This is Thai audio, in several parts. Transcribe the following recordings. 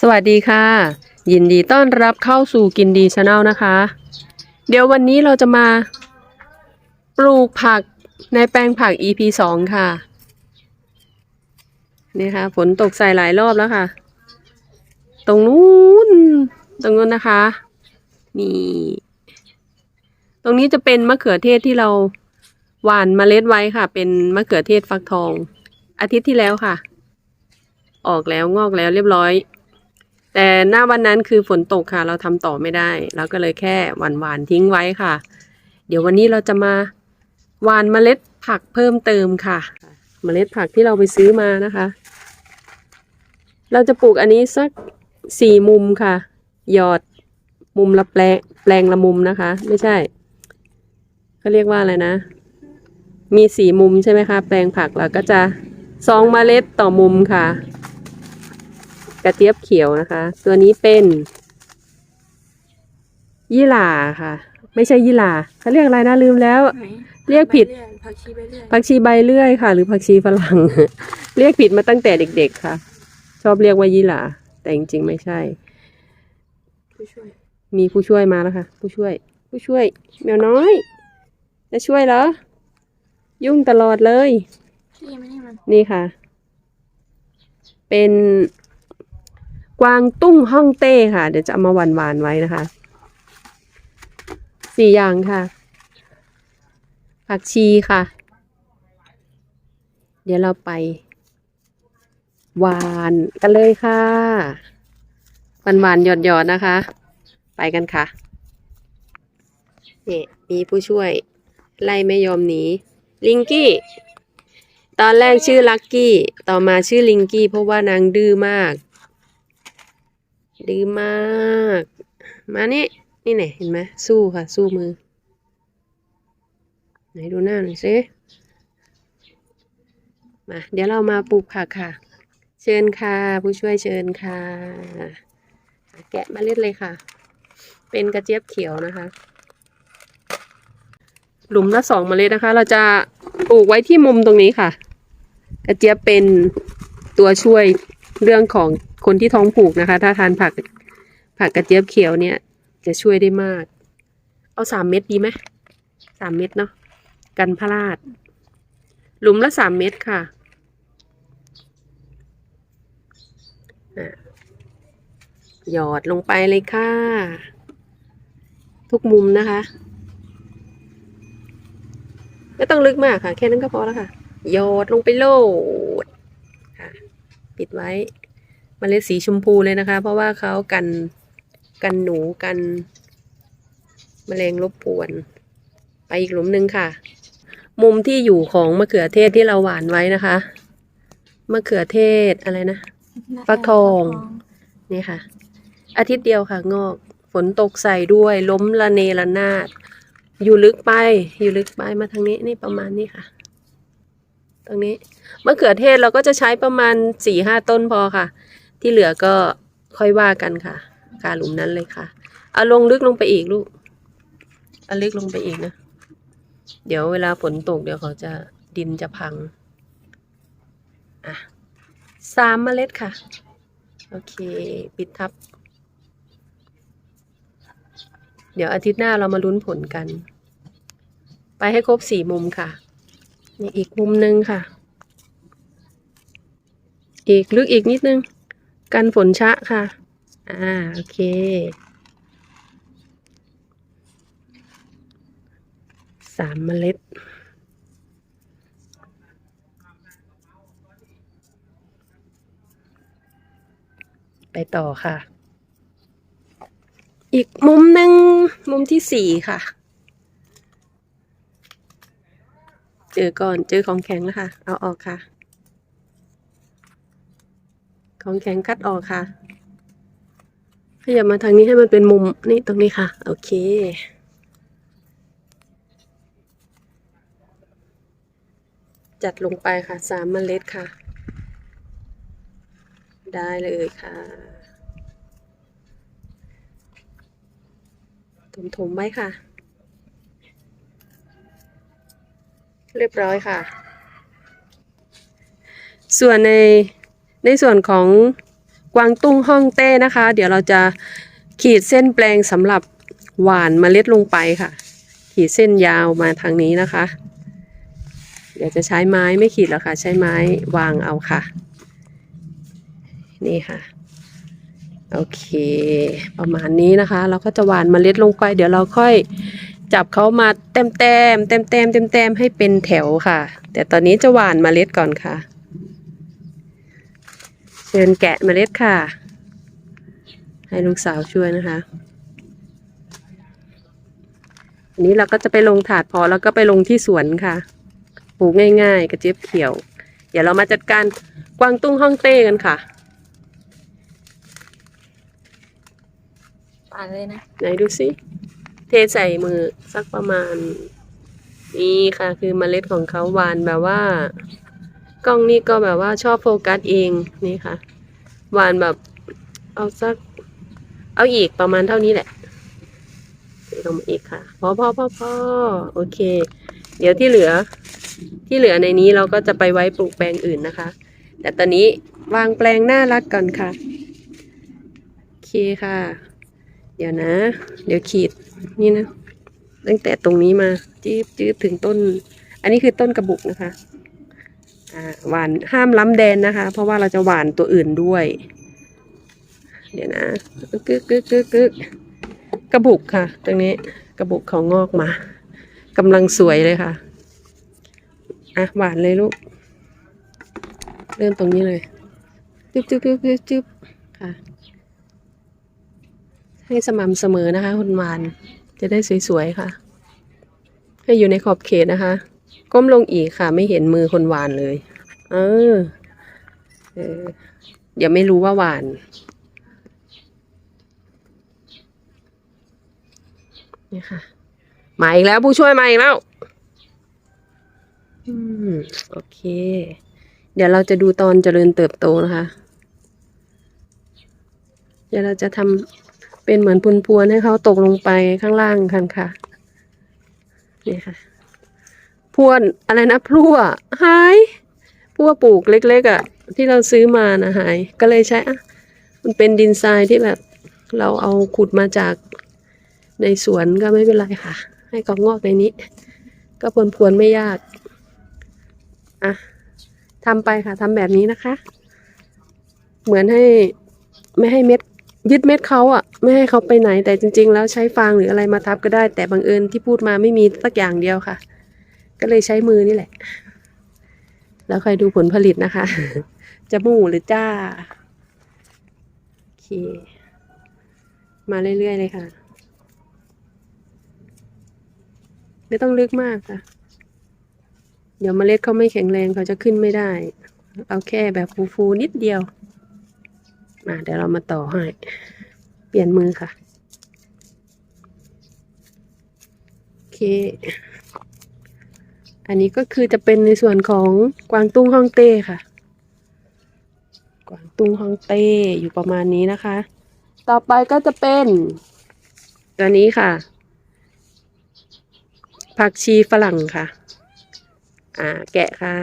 สวัสดีค่ะ ยินดีต้อนรับเข้าสู่กินดีชาแนลนะคะ เดี๋ยววันนี้เราจะมา ปลูกผักในแปลงผัก EP 2ค่ะนี่ค่ะฝนตกใส่หลายรอบแล้วค่ะ ตรงนู้นตรงนู้นนะคะ นี่ ตรงนี้จะเป็นมะเขือเทศที่เราหว่านเมล็ดไว้ค่ะ เป็นมะเขือเทศฟักทอง อาทิตย์ที่แล้วค่ะ ออกแล้วงอกแล้วเรียบร้อย แต่หน้าวันนั้นคือฝนตกค่ะ เราทำต่อไม่ได้ เราก็เลยแค่หวานหวานๆทิ้งไว้ค่ะ เดี๋ยววันนี้เราจะมาหวานเมล็ดผักเพิ่มเติมค่ะ เมล็ดผักที่เราไปซื้อมานะคะ เราจะปลูกอันนี้สักสี่มุมค่ะ หยอดมุมละแปลงแปลงละมุมนะคะ ไม่ใช่เขาเรียกว่าอะไรนะ มีสี่มุมใช่ไหมคะ แปลงผักเราก็จะสองเมล็ดต่อมุมค่ะ กระเจี๊ยบเขียวนะคะ ตัวนี้เป็นยี่หร่าค่ะ ไม่ใช่ยี่หร่าเขาเรียกอะไรนะลืมแล้วไหนเรียกผิดใบเลื่อยผักชีใบเลื่อยผักชีใบเลื่อยค่ะ หรือผักชีฝรั่ง เรียกผิดมาตั้งแต่เด็ก ๆ ค่ะ ชอบเรียกว่ายี่หร่าแต่จริงๆไม่ใช่ผู้ช่วยมีผู้ช่วยมาแล้วค่ะ ผู้ช่วย ผู้ช่วยแมวน้อย จะช่วยเหรอ ยุ่งตลอดเลยพี่ไม่นี่มันนี่ค่ะ เป็น กวางตุ้งฮ่องเต้ค่ะ เดี๋ยวจะเอามาหวานหวานไว้นะคะ สี่อย่างค่ะ ผักชีค่ะ เดี๋ยวเราไปหวานกันเลยค่ะหวานหวานหยอดหยอดนะคะ ไปกันค่ะนี่มีผู้ช่วย ไล่ไม่ยอมหนี ลิงกี้ ตอนแรกชื่อลักกี้ ต่อมาชื่อลิงกี้เพราะว่านางดื้อมาก ดื้อมาก มานี่นี่ไหนเห็นไหมสู้ค่ะ สู้มือ ไหนดูหน้าหน่อยสิมาเดี๋ยวเรามาปลูกผักค่ะ เชิญค่ะ ผู้ช่วยเชิญค่ะ แกะมาเล็ดเลยค่ะ เป็นกระเจี๊ยบเขียวนะคะ หลุมละสองเมล็ดนะคะ เราจะปลูกไว้ที่มุมตรงนี้ค่ะ กระเจี๊ยบเป็นตัวช่วยเรื่องของ คนที่ท้องผูกนะคะ ถ้าทานผักผักกระเจี๊ยบเขียวเนี่ย จะช่วยได้มาก เอาสามเม็ดดีไหมสามเม็ดเนาะกันพลาด หลุมละสามเม็ดค่ะหยอดลงไปเลยค่ะ ทุกมุมนะคะไม่ต้องลึกมากค่ะ แค่นั้นก็พอแล้วค่ะโยอดลงไปโลดค่ะ ปิดไว้ เมล็ดสีชมพูเลยนะคะ เพราะว่าเขากันกันหนูกันแมลงรบกวน ไปอีกหลุมหนึ่งค่ะ มุมที่อยู่ของมะเขือเทศที่เราหวานไว้นะคะมะเขือเทศอะไรนะฟักทองนี่ค่ะ อาทิตย์เดียวค่ะ งอก ฝนตกใส่ด้วย ล้มละเนระนาด อยู่ลึกไป อยู่ลึกไปมาทางนี้นี่ประมาณนี้ค่ะ ตรงนี้มะเขือเทศเราก็จะใช้ประมาณสี่ห้าต้นพอค่ะ ที่เหลือก็ค่อยว่ากันค่ะ กาหลุมนั้นเลยค่ะ เอาลงลึกลงไปอีกลูกเอาลึกลงไปอีกนะ เดี๋ยวเวลาฝนตกเดี๋ยวเขาจะดินจะพัง อะสามเมล็ดค่ะ โอเค ปิดทับ เดี๋ยวอาทิตย์หน้าเรามาลุ้นผลกัน ไปให้ครบสี่มุมค่ะ นี่อีกมุมหนึ่งค่ะ อีกลึกอีกนิดนึง กันฝนชะค่ะ อ่า โอเค สามเมล็ด ไปต่อค่ะ อีกมุมหนึ่งมุมที่สี่ค่ะ เจอก่อนเจอของแข็งแล้วค่ะ เอาออกค่ะ ของแข็งคัดออกค่ะ ขยับมาทางนี้ให้มันเป็นมุมนี่ตรงนี้ค่ะ โอเค จัดลงไปค่ะสามเมล็ดค่ะ ได้เลยค่ะถมๆไว้ค่ะ เรียบร้อยค่ะ ส่วนใน ในส่วนของกวางตุ้งฮ่องเต้นะคะ เดี๋ยวเราจะขีดเส้นแปลงสำหรับหวานเมล็ดลงไปค่ะ ขีดเส้นยาวมาทางนี้นะคะ เดี๋ยวจะใช้ไม้ไม่ขีดแล้วค่ะ ใช้ไม้วางเอาค่ะ นี่ค่ะ โอเค ประมาณนี้นะคะ เราก็จะหวานเมล็ดลงไป เดี๋ยวเราค่อยจับเขามาเต็มเต็มเต็มเต็มเต็มเต็มให้เป็นแถวค่ะ แต่ตอนนี้จะหวานเมล็ดก่อนค่ะ ชิญแกะเมล็ดค่ะ ให้ลูกสาวช่วยนะคะ อันนี้เราก็จะไปลงถาดพอแล้วก็ไปลงที่สวนค่ะ ปลูกง่าย ๆ กระเจี๊ยบเขียว เดี๋ยวเรามาจัดการกวางตุ้งฮ่องเต้กันค่ะป่านเลยนะ ไหนดูสิเทใส่มือสักประมาณ นี่ค่ะ คือเมล็ดของเขาหวานแบบว่า กล้องนี่ก็แบบว่าชอบโฟกัสเองนี่ค่ะหวานแบบ เอาสัก เอาอีกประมาณเท่านี้แหละลงมาอีกค่ะพอพอพอพอโอเค เดี๋ยวที่เหลือ ที่เหลือในนี้เราก็จะไปไว้ปลูกแปลงอื่นนะคะ แต่ตอนนี้วางแปลงหน่ารักก่อนค่ะโอเคค่ะ เดี๋ยวนะ เดี๋ยวขีดนี่นะตั้งแต่ตรงนี้มาจืบจืบถึงต้น อันนี้คือต้นกระบุกนะคะ หวานห้ามล้ำแดนนะคะ เพราะว่าเราจะหวานตัวอื่นด้วย เดี๋ยวนะกึกกึกกึกกึกกึกระบุกค่ะ ตรงนี้กระบุกเขางอกมากำลังสวยเลยค่ะอะหวานเลยลูก เริ่มตรงนี้เลยจึ๊บจึ๊บจึ๊บจึ๊บจึ๊บค่ะ ให้สม่ำเสมอนะคะคุณหวานจะได้สวยๆค่ะ ให้อยู่ในขอบเขตนะคะ ก้มลงอีกค่ะ ไม่เห็นมือคนหวานเลย เออ เออเดี๋ยวไม่รู้ว่าหวานนี่ค่ะ มาอีกแล้วผู้ช่วยมาอีกแล้ว อืม โอเค เดี๋ยวเราจะดูตอนเจริญเติบโตนะคะ เดี๋ยวเราจะทำเป็นเหมือนพุนพวนให้เขาตกลงไปข้างล่างกันค่ะ นี่ค่ะ พวนอะไรนะพลั่วหายพลั่วปลูกเล็กๆอะ่ะ ที่เราซื้อมานะหาย ก็เลยใช้อะมันเป็นดินทรายที่แบบ เราเอาขุดมาจากในสวนก็ไม่เป็นไรค่ะ ให้เขางอกในนี้ ก็พวนพวนๆไม่ยากอะทำไปค่ะทำแบบนี้นะคะ เหมือนให้ไม่ให้เม็ดยึดเม็ดเขาอะ ไม่ให้เขาไปไหนแต่จริง ๆ แล้วใช้ฟางหรืออะไรมาทับก็ได้ แต่บังเอิญที่พูดมาไม่มีสักอย่างเดียวค่ะ ก็เลยใช้มือนี่แหละ แล้วคอยดูผลผลิตนะคะ จะหมู่หรือจ้า โอเค มาเรื่อยๆเลยค่ะ ไม่ต้องลึกมากค่ะ เดี๋ยวเมล็ดเขาไม่แข็งแรงเขาจะขึ้นไม่ได้ เอาแค่แบบฟูๆนิดเดียวมาเดี๋ยวเรามาต่อให้ เปลี่ยนมือค่ะ โอเค อันนี้ก็คือจะเป็นในส่วนของกวางตุ้งฮ่องเต้ค่ะ กวางตุ้งฮ่องเต้อยู่ประมาณนี้นะคะ ต่อไปก็จะเป็นตัวนี้ค่ะ ผักชีฝรั่งค่ะ อ่า แกะค่ะ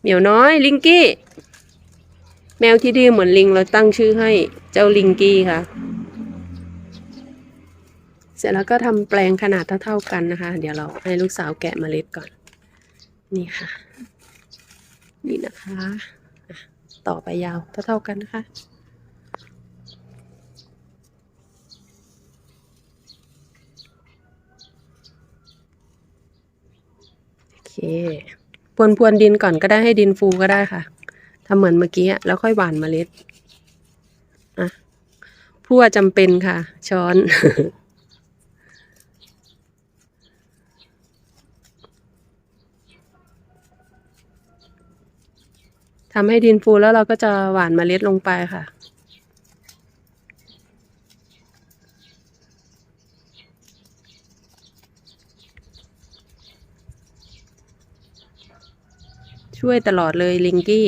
เหมียวน้อยลิงกี้ แมวที่ดื้อเหมือนลิงเราตั้งชื่อให้เจ้าลิงกี้ค่ะเสร็จแล้วก็ทำแปลงขนาดเท่าๆกันนะคะ เดี๋ยวเราให้ลูกสาวแกะเมล็ดก่อน นี่ค่ะ นี่นะคะ ต่อไปยาวเท่าๆกันนะคะ โอเคพรวนพวนดินก่อนก็ได้ให้ดินฟูก็ได้ค่ะทำเหมือนเมื่อกี้แล้วค่อยหว่านเมล็ด อะพั่วจำเป็นค่ะ ช้อน ทำให้ดินฟูแล้วเราก็จะหว่านเมล็ดลงไปค่ะช่วยตลอดเลยลิงกี้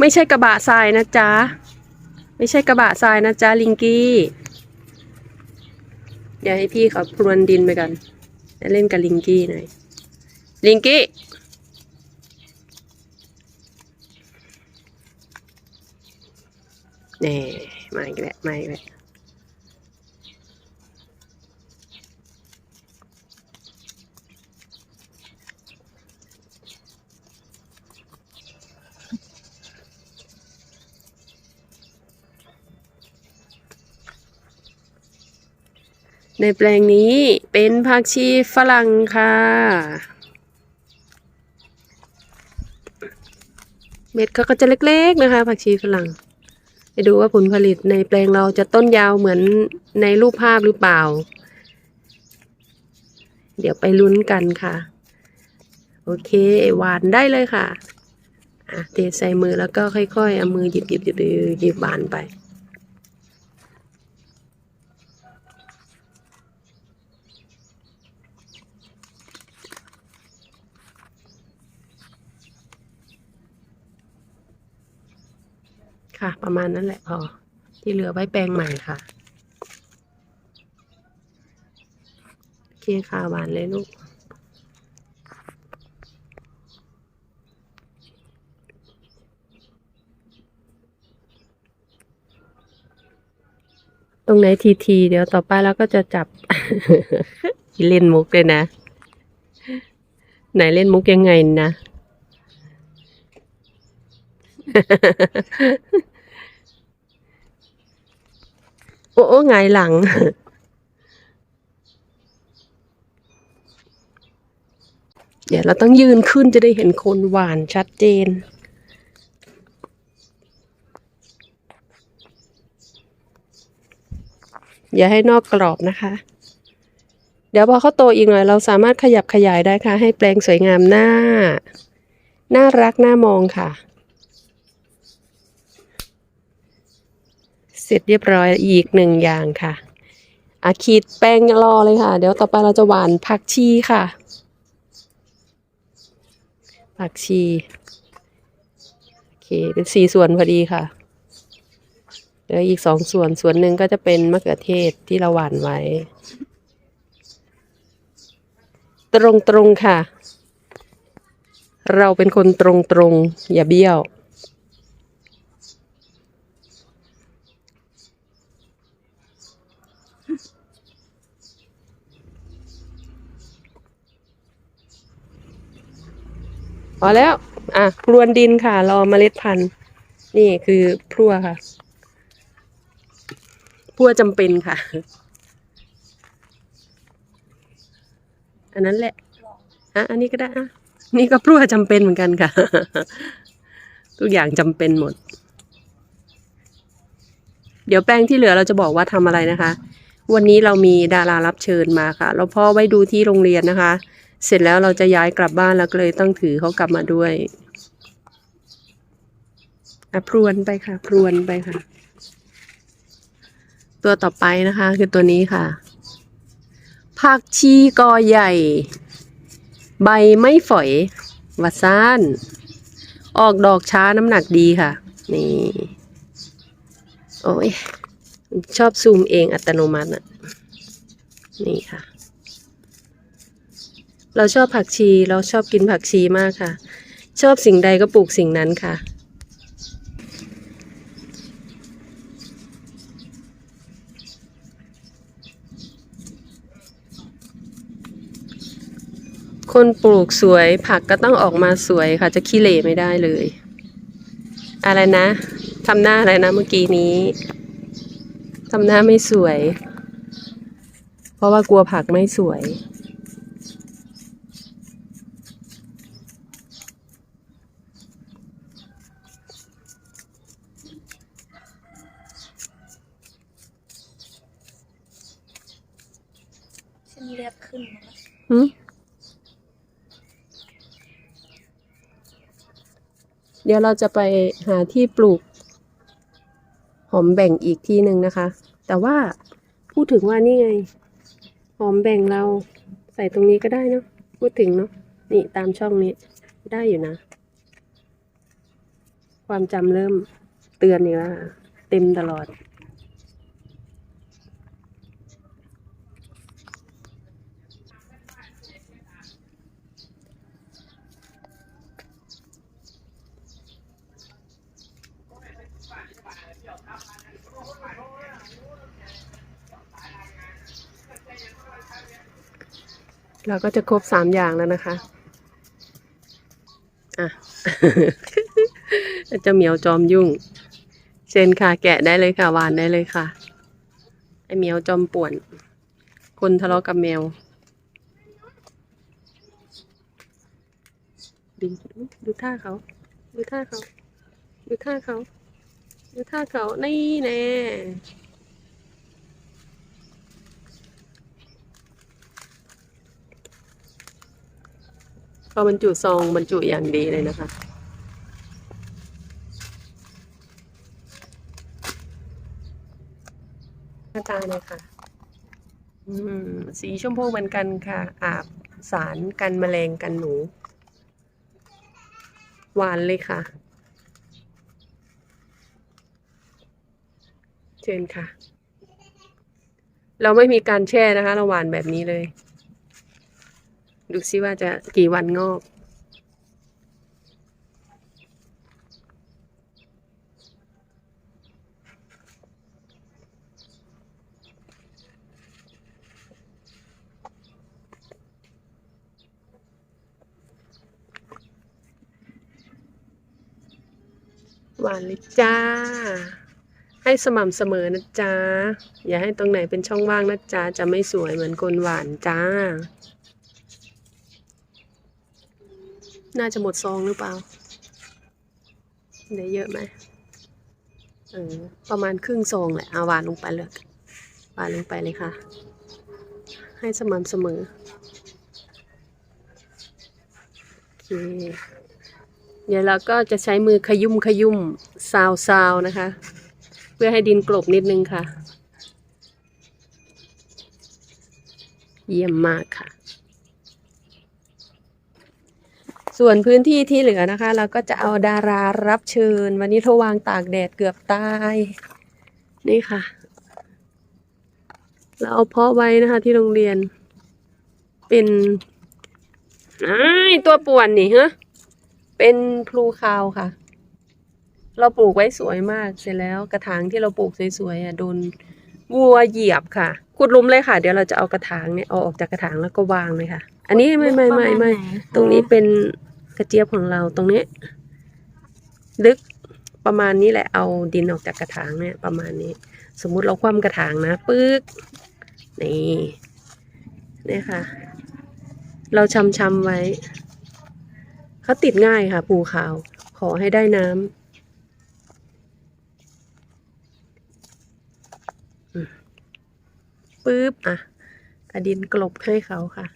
ไม่ใช่กระบะทรายนะจ๊ะ ไม่ใช่กระบะทรายนะจ๊ะลิงกี้ อย่าให้พี่เขาพรวนดินไปกันแล้วเล่นกับลิงกี้หน่อย ลิงกี้แน่มาอีกแล้วมาอีกแล้ว ในแปลงนี้เป็นผักชีฝรั่งค่ะ เม็ดเขาก็จะเล็กๆนะคะผักชีฝรั่ง ไปดูว่าผลผลิตในแปลงเราจะต้นยาวเหมือนในรูปภาพหรือเปล่า เดี๋ยวไปลุ้นกันค่ะ โอเคหวานได้เลยค่ะอะเทใส่มือแล้วก็ค่อยๆเอามือหยิบหยิบหยิบหยิบหยิบบานไป ค่ะ ประมาณนั้นแหละพอ ที่เหลือไว้แปลงใหม่ค่ะ โอเคค่ะหวานเลยลูกตรงไหนทีที เดี๋ยวต่อไปเราก็จะจับเล่นมุกเลยนะ ไหนเล่นมุกยังไงนะ โอ้โอ้ไงหลัง เดี๋ยวเราต้องยืนขึ้นจะได้เห็นคนหวานชัดเจน อย่าให้นอกกรอบนะคะ เดี๋ยวพอเขาโตอีกหน่อย เราสามารถขยับขยายได้ค่ะ ให้แปลงสวยงามหน้า น่ารักน่ามองค่ะ เสร็จเรียบร้อยอีกหนึ่งอย่างค่ะอาขีดแป้งรอเลยค่ะ เดี๋ยวต่อไปเราจะหวานผักชีค่ะ ผักชีโอเคเป็นสี่ส่วนพอดีค่ะเหลืออีกสองส่วนส่วนหนึ่งก็จะเป็นมะเขือเทศที่เราหวานไว้ ตรงตรงๆค่ะ เราเป็นคนตรงตรงๆอย่าเบี้ยว พอแล้ว อะพรวนดินค่ะ รอเมล็ดพันธุ์ นี่คือพรัวค่ะพรัวจำเป็นค่ะ อันนั้นแหละอะอันนี้ก็ได้อะนี่ก็พรัวจำเป็นเหมือนกันค่ะ ทุกอย่างจำเป็นหมด เดี๋ยวแป้งที่เหลือเราจะบอกว่าทำอะไรนะคะ วันนี้เรามีดารารับเชิญมาค่ะ เราพ่อไว้ดูที่โรงเรียนนะคะ เสร็จแล้วเราจะย้ายกลับบ้านแล้วก็เลยต้องถือเขากลับมาด้วยอะพรวนไปค่ะ พรวนไปค่ะ ตัวต่อไปนะคะ คือตัวนี้ค่ะผักชีกอใหญ่ ใบไม่ฝอยวัดซ่าน ออกดอกช้าน้ำหนักดีค่ะ นี่ โอ้ย ชอบซูมเองอัตโนมัติอะ นี่ค่ะ เราชอบผักชี เราชอบกินผักชีมากค่ะ ชอบสิ่งใดก็ปลูกสิ่งนั้นค่ะ คนปลูกสวยผักก็ต้องออกมาสวยค่ะ จะขี้เหร่ไม่ได้เลย อะไรนะทำหน้าอะไรนะเมื่อกี้นี้ทำหน้าไม่สวย เพราะว่ากลัวผักไม่สวย เส้นเลือดขึ้นนะ หึ เดี๋ยวเราจะไปหาที่ปลูก หอมแบ่งอีกที่หนึ่งนะคะ แต่ว่าพูดถึงว่านี่ไง หอมแบ่งเราใส่ตรงนี้ก็ได้เนาะพูดถึงเนาะนี่ตามช่องนี้ได้อยู่นะ ความจำเริ่มเตือนอีกแล้วเต็มตลอด เราก็จะครบสามอย่างแล้วนะคะ อะเจะเหมียวจอมยุ่งเชิญค่ะ แกะได้เลยค่ะหวานได้เลยค่ะ ไอเหมียวจอมป่วน คนทะเลาะกับแมว ดูดูท่าเขา ดูท่าเขา ดูท่าเขา ดูท่าเขา นี่แน่ พอบรรจุซองบรรจุอย่างดีเลยนะคะ หน้าตาเลยค่ะสีชมพูเหมือนกันค่ะ อาบสารกันแมลงกันหนู หวานเลยค่ะ เชิญค่ะ เราไม่มีการแช่นะคะ เราหวานแบบนี้เลย ดูซิว่าจะกี่วันงอกหวานเลยจ้า ให้สม่ำเสมอนะจ๊ะ อย่าให้ตรงไหนเป็นช่องว่างนะจ๊ะ จะไม่สวยเหมือนคนหวานจ้า น่าจะหมดซองหรือเปล่าได้เยอะไหมเออประมาณครึ่งซองแหละเอาหวานลงไปเลยหวานลงไปเลยค่ะ ให้สม่ำเสมอโอเคเดี๋ยวเราก็จะใช้มือขยุ่มขยุ่มซาวซาวนะคะ เพื่อให้ดินกลบนิดนึงค่ะ เยี่ยมมากค่ะ ส่วนพื้นที่ที่เหลือนะคะ เราก็จะเอาดารารับเชิญ วันนี้ทวางตากแดดเกือบตาย นี่ค่ะ เราเอาเพาะไว้นะคะ ที่โรงเรียน เป็นไอ้ายตัวป่วนนี่ฮะเป็นพลูคาวค่ะ เราปลูกไว้สวยมากเสร็จแล้วกระถางที่เราปลูกสวยๆอะโดนวัวเหยียบค่ะขุดหลุมเลยค่ะ เดี๋ยวเราจะเอากระถางเนี่ยเอาออกจากกระถางแล้วก็วางเลยค่ะ อันนี้ไม่ไม่ไม่ไม่ตรงนี้เป็น กระเจี๊ยบของเราตรงนี้ ลึกประมาณนี้แหละเอาดินออกจากกระถางเนี่ยประมาณนี้ สมมุติเราคว่ำกระถางนะปึ๊กนี่เนี่ยค่ะ เราชำชำๆไว้เขาติดง่ายค่ะ ปูขาว ขอให้ได้น้ำปึ๊บอะอดินกลบให้เขาค่ะ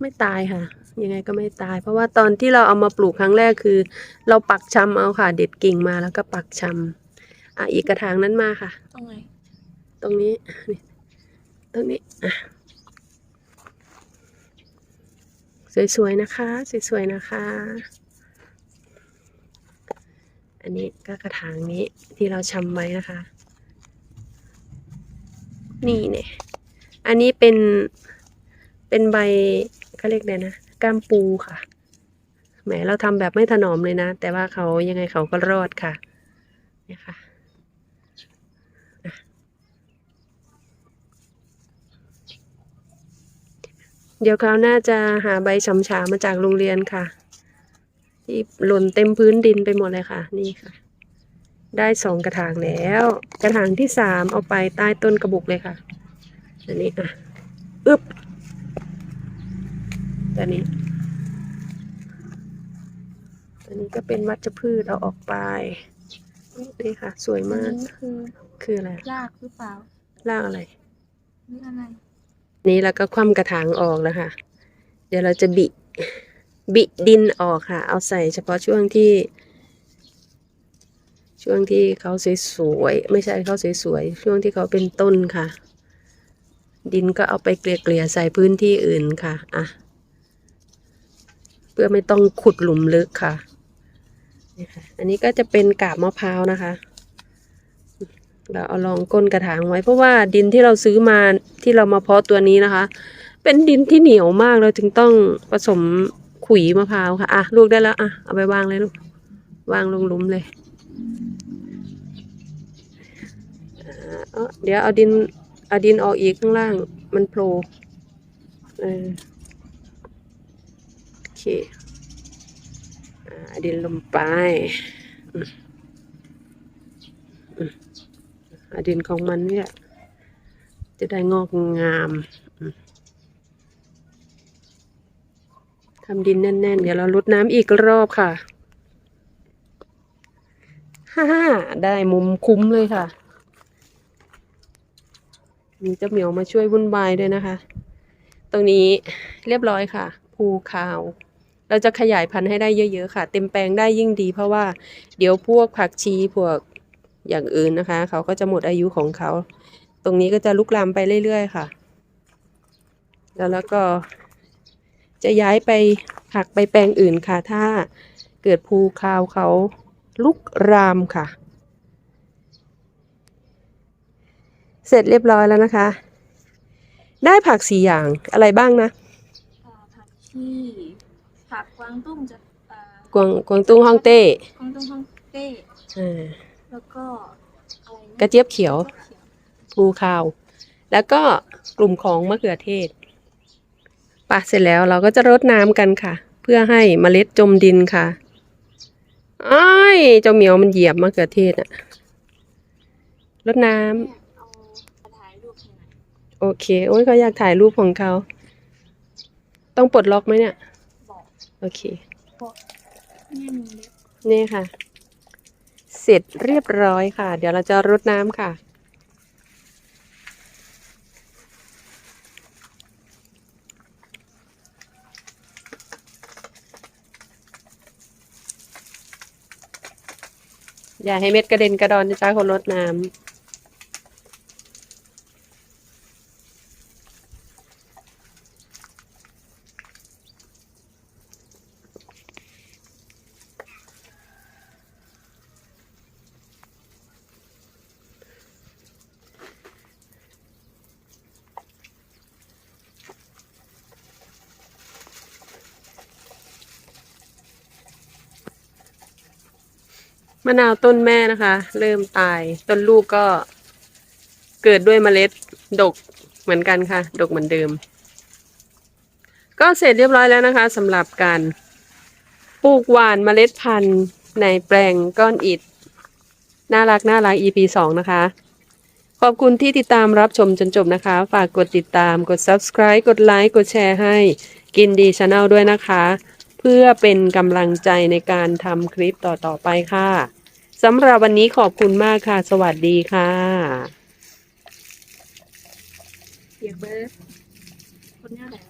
ไม่ตายค่ะ ยังไงก็ไม่ตาย เพราะว่าตอนที่เราเอามาปลูกครั้งแรกคือ เราปักชำเอาค่ะ เด็ดกิ่งมาแล้วก็ปักชำอะอีกกระถางนั้นมาค่ะ ตรงไหนตรงนี้นี่ตรงนี้อะสวยๆนะคะ สวยๆนะคะ อันนี้ก็กระถางนี้ที่เราชำไว้นะคะ นี่เนี่ยอันนี้เป็นเป็นใบเขาเรียกไงนะ ก้ามปูค่ะ แหมเราทำแบบไม่ถนอมเลยนะ แต่ว่าเขายังไงเขาก็รอดค่ะเนี่ยค่ะเดี๋ยวคราวหน้าจะหาใบฉำฉามาจากโรงเรียนค่ะ ที่หล่นเต็มพื้นดินไปหมดเลยค่ะ นี่ค่ะ ได้สองกระถางแล้ว กระถางที่สามเอาไปใต้ต้นกระบุกเลยค่ะอันนี้อะอึบ ตัวนี้ ตัวนี้ก็เป็นวัชพืชเอาออกไปนี่ค่ะ สวยอันมาก นี้คือคืออะไรรากหรือเปล่าล่างอะไรหรืออะไร นี้แล้วก็คว่ำกระถางออกแล้วค่ะ เดี๋ยวเราจะบิบิดินออกค่ะ เอาใส่เฉพาะช่วงที่ ช่วงที่เขาสวยๆไม่ใช่เขาสวยๆช่วงที่เขาเป็นต้นค่ะ ดินก็เอาไปเกลี่ยๆใส่พื้นที่อื่นค่ะ อะเพื่อไม่ต้องขุดหลุมลึกค่ะนี่ค่ะ อันนี้ก็จะเป็นกาบมะพร้าวนะคะ เราเอารองก้นกระถางไว้ เพราะว่าดินที่เราซื้อมาที่เรามาเพาะตัวนี้นะคะ เป็นดินที่เหนียวมากเราถึงต้องผสมขุยมะพร้าวค่ะอะลูกได้แล้วอะเอาไปวางเลยลูกวางลงหลุมเลยเดี๋ยวเอาดินเอาดินออกอีกข้างล่างมันโผล่เออ เคดินลงไปอดินของมันเนี่ยจะได้งอกงามทำดินแน่นๆ เดี๋ยวเราลดน้ำอีกรอบค่ะฮ่าได้มุมคุ้มเลยค่ะ มีเจ้าเหมียวมาช่วยวุ่นวายด้วยนะคะ ตรงนี้เรียบร้อยค่ะ ภูคาว เราจะขยายพันธุ์ให้ได้เยอะ ๆ ค่ะ เต็มแปลงได้ยิ่งดี เพราะว่าเดี๋ยวพวกผักชีพวกอย่างอื่นนะคะ เขาก็จะหมดอายุของเขา ตรงนี้ก็จะลุกลามไปเรื่อย ๆ ค่ะ แล้วแล้วก็จะย้ายไปผักไปแปลงอื่นค่ะ ถ้าเกิดภูคาวเขาลุกรามค่ะ เสร็จเรียบร้อยแล้วนะคะ ได้ผักสี่อย่างอะไรบ้างนะผักชี ผักกวางตุ้งจะอ่ากวางกวางตุ้งฮ่องเต้กวางตุ้งฮ่องเต้ อ่าแล้วก็อะไรนกระเจี๊ยบเขียวกระเจี๊ยบเขียว ภูคาว แล้วก็กลุ่มของมะเขือเทศปะเสร็จแล้วเราก็จะรดน้ำกันค่ะ เพื่อให้เมล็ดจมดินค่ะอ้ายเจ้าเหมียวมันเหยียบมะเขือเทศอะรดน้ำ เนี่ยเอามาถ่ายรูปให้หน่อยโอเค โอ้ยเขาอยากถ่ายรูปของเขา ต้องปลดล็อกไหมเนี่ยบอก โอเคเนี่ยมีเล็บนี่ค่ะ เสร็จเรียบร้อยค่ะ เดี๋ยวเราจะรดน้ำค่ะอย่าให้เม็ดกระเด็นกระดอนนะจ๊ะคนรดน้ำะนาวต้นแม่นะคะ เริ่มตาย ต้นลูกก็เกิดด้วยเมล็ดดกเหมือนกันค่ะ ดกเหมือนเดิม ก็เสร็จเรียบร้อยแล้วนะคะสำหรับการปลูกหวานเมล็ดพันธุ์ในแปลงก้อนอิฐน่ารักน่ารัก EP สองนะคะ ขอบคุณที่ติดตามรับชมจนจบนะคะ ฝากกดติดตามกด subscribe กดไลค์กดแชร์ให้กินดีชาแนลด้วยนะคะ เพื่อเป็นกำลังใจในการทำคลิปต่อๆไปค่ะ สำหรับวันนี้ขอบคุณมากค่ะ สวัสดีค่ะเปียกเบิร์ดคนเนี้ยไหนวะ